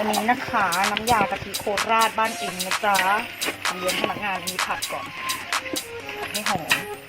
ันนี้นะคะน้ำยากะทิโคราชบ้านเองนะจ๊ะทำเลี้ยงพนักงานมีผัดก่อนให้หอม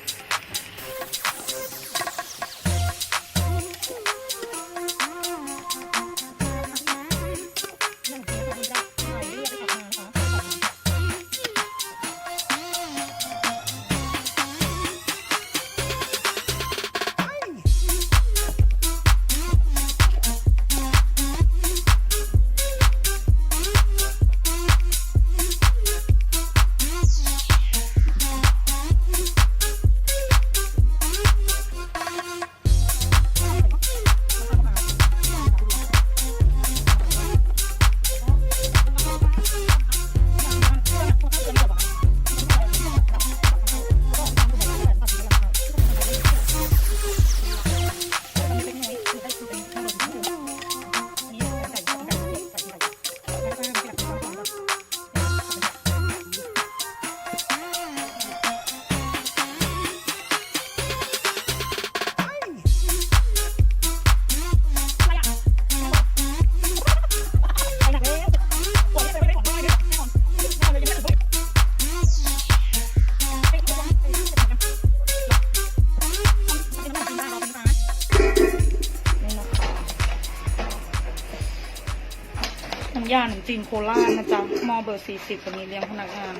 น้ำยาหนมจีนโคราชนะจ๊ะมอเบอร์สี่สิบวันนี้เลี้ยงพนักงาน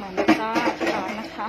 มานะจ๊ะทานนะคะ